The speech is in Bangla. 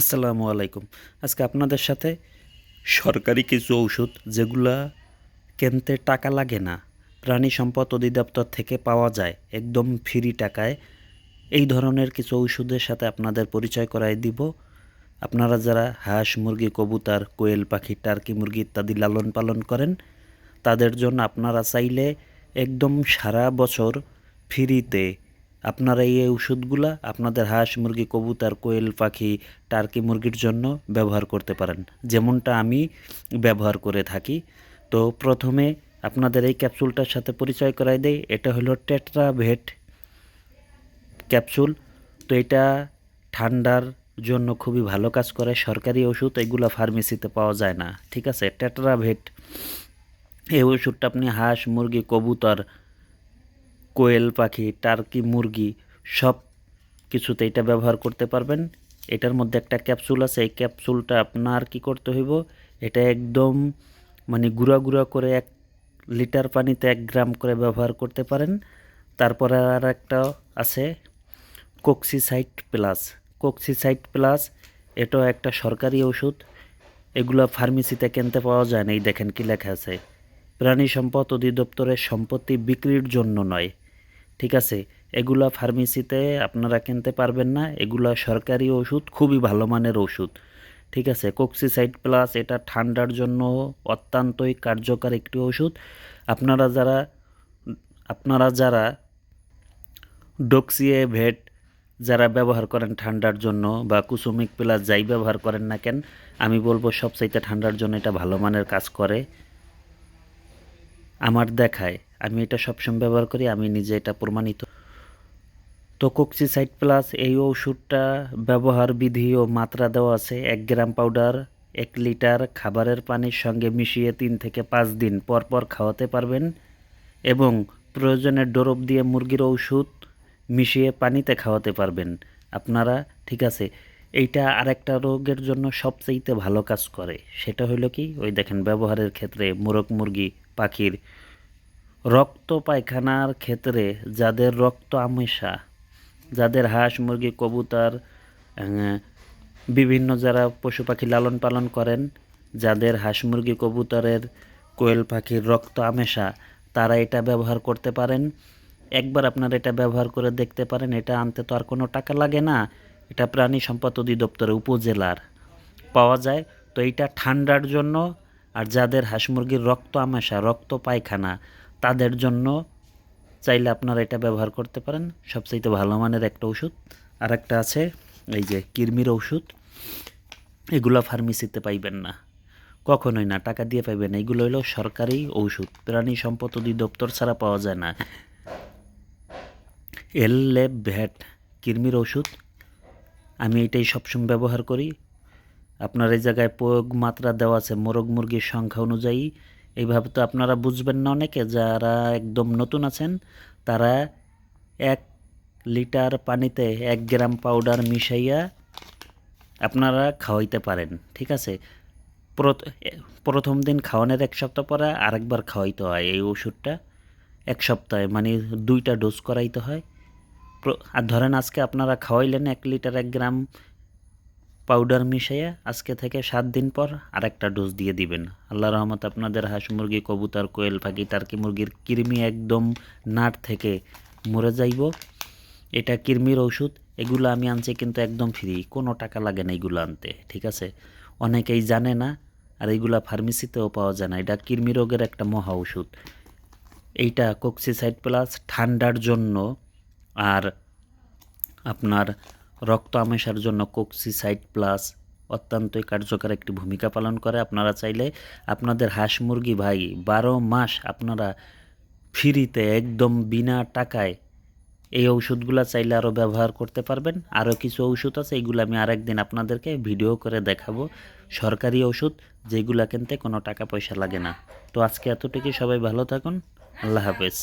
আসসালামু আলাইকুম। আজকে আপনাদের সাথে সরকারি কিছু ঔষধ যেগুলা কিনতে টাকা লাগে না, প্রাণী সম্পদ অধিদপ্তর থেকে পাওয়া যায়, একদম ফ্রি টাকায়, এই ধরনের কিছু ঔষধের সাথে আপনাদের পরিচয় করাই দিব। আপনারা যারা হাঁস মুরগি, কবুতর, কোয়েল পাখি, টার্কি মুরগি ইত্যাদি লালন পালন করেন, তাদের জন্য আপনারা চাইলে একদম সারা বছর ফ্রিতে আপনারা এই ওষুধগুলা আপনাদের হাঁস, মুরগি, কবুতর, কোয়েল, পাখি, টার্কি মুরগির জন্য ব্যবহার করতে পারেন। যেমনটা আমি ব্যবহার করে থাকি। তো প্রথমে আপনাদের এই ক্যাপসুলটার সাথে পরিচয় করাই দেই। এটা হলো টেট্রাভেট ক্যাপসুল। তো এটা ঠান্ডার জন্য খুবই ভালো কাজ করে। সরকারি ওষুধ, এগুলো ফার্মেসিতে পাওয়া যায় না। ঠিক আছে? টেট্রাভেট এই ওষুধটা আপনি হাঁস, মুরগি, কবুতর কোয়েল পাখি, টার্কি মুরগি, সব কিছুতে এটা ব্যবহার করতে পারবেন। এটার মধ্যে একটা ক্যাপসুল আছে, এই ক্যাপসুলটা আপনার কি করতে হইব? এটা একদম মানে গুঁড়া গুঁড়া করে এক লিটার পানিতে এক গ্রাম করে ব্যবহার করতে পারেন। তারপরে আর একটা আছে কোক্সিসাইট প্লাস। কোক্সিসাইট প্লাস, এটাও একটা সরকারি ওষুধ। এগুলো ফার্মেসিতে কিনতে পাওয়া যায় না, এই দেখেন কী লেখা আছে। প্রাণী সম্পদ অধিদপ্তরের সম্পত্তি বিক্রির জন্য নয়। ঠিক আছে, এগুলা ফার্মেসিতে আপনারা কিনতে পারবেন না, এগুলা সরকারি ওষুধ, খুবই ভালো মানের ওষুধ। ঠিক আছে কোক্সিসাইড প্লাস এটা ঠান্ডার জন্য অত্যন্তই কার্যকর একটি ওষুধ। আপনারা যারা আপনারা যারা ডক্সিয়ে ভেট যারা ব্যবহার করেন ঠান্ডার জন্য বা কুসুমিক প্লাস যাই ব্যবহার করেন না কেন, আমি বলব সবচাইতে ঠান্ডার জন্য এটা ভালো মানের কাজ করে। আমার দেখায় আমি এটা সবসময় ব্যবহার করি, আমি নিজে এটা প্রমাণিত। তো কোক্সিসাইড প্লাস এই ওষুধটা ব্যবহার বিধি ও মাত্রা দেওয়া আছে, এক গ্রাম পাউডার, এক লিটার খাবারের পানির সঙ্গে মিশিয়ে তিন থেকে পাঁচ দিন পর পর খাওয়াতে পারবেন এবং প্রয়োজনের ডোরপ দিয়ে মুরগির ওষুধ মিশিয়ে পানিতে খাওয়াতে পারবেন। আপনারা, ঠিক আছে, এইটা আরেকটা রোগের জন্য সবচাইতে ভালো কাজ করে। সেটা হলো কি, ওই দেখেন ব্যবহারের ক্ষেত্রে মোরগ মুরগি, পাখির রক্ত পায়খানার ক্ষেত্রে যাদের রক্ত আমেশা যাদের হাঁস, মুরগি, কবুতর বিভিন্ন যারা পশু পাখি লালন পালন করেন, যাদের হাঁস, মুরগি, কবুতরের কোয়েল পাখির রক্ত আমেশা তারা এটা ব্যবহার করতে পারেন। একবার আপনারা এটা ব্যবহার করে দেখতে পারেন, এটা আনতে তো আর কোনো টাকা লাগে না। এটা প্রাণী সম্পদ অধিদপ্তরের উপজেলার। পাওয়া যায়। তো এইটা ঠান্ডার জন্য আর যাদের হাঁস, মুরগির রক্ত আমাশা রক্ত পায়খানা তাদের জন্য চাইলে আপনারা এটা ব্যবহার করতে পারেন। সবচাইতে ভালো মানের একটা ওষুধ। আর একটা আছে, এই যে কিরমির ওষুধ। এগুলো ফার্মেসিতে পাইবেন না। কখনোই না, টাকা দিয়ে পাইবেন না। এগুলো হলো সরকারি ঔষধ প্রাণী সম্পদ অধিদপ্তর ছাড়া পাওয়া যায় না। এল লেব ভ্যাট কিরমির ওষুধ। আমি এটাই সবসময় ব্যবহার করি। আপনার এই জায়গায় প্রয়োগ মাত্রা দেওয়া আছে। মোরগ মুরগির সংখ্যা অনুযায়ী এইভাবে তো আপনারা বুঝবেন না অনেকে, যারা একদম নতুন আছেন, তারা এক লিটার পানিতে এক গ্রাম পাউডার মিশাইয়া আপনারা খাওয়াইতে পারেন, ঠিক আছে? প্রথ- প্রথম দিন খাওয়ানোর এক সপ্তাহ পরে আরেকবার খাওয়াইতে হয় এই ওষুধটা, এক সপ্তাহে মানে দুইটা ডোজ করাইতে হয়। আর ধরেন আজকে আপনারা খাওয়াইলেন এক লিটার এক গ্রাম পাউডার মিশিয়ে আজকে থেকে সাত দিন পর আরেকটা ডোজ দিয়ে দিবেন। আল্লাহ রহমত আপনাদের হাঁস মুরগি, কবুতর, কোয়েল পাখি, টার্কি মুরগির কৃমি একদম নাট থেকে মরে যাইব। এটা কৃমির ওষুধ এগুলো আমি আনছি কিন্তু একদম ফ্রি কোনো টাকা লাগে না এগুলো আনতে, ঠিক আছে? অনেকেই জানে না, আর এইগুলা ফার্মেসিতেও পাওয়া যায় না, এটা কৃমি রোগের একটা মহা ওষুধ এইটা কোক্সিসাইড প্লাস ঠান্ডার জন্য, আর আপনার রক্ত আমেশার জন্য কোক্সিসাইড প্লাস অত্যন্তই কার্যকর একটি ভূমিকা পালন করে। আপনারা চাইলে আপনাদের হাঁস মুরগি ভাই বারো মাস আপনারা ফ্রিতে একদম বিনা টাকায় এই ওষুধগুলো চাইলে আরও ব্যবহার করতে পারবেন। আরও কিছু ওষুধ আছে এইগুলো আমি আরেকদিন আপনাদেরকে ভিডিও করে দেখাবো। সরকারি ওষুধ যেগুলো কিনতে কোনো টাকা পয়সা লাগে না। তো আজকে এতটুকুই, সবাই ভালো থাকুন, আল্লাহ হাফেজ।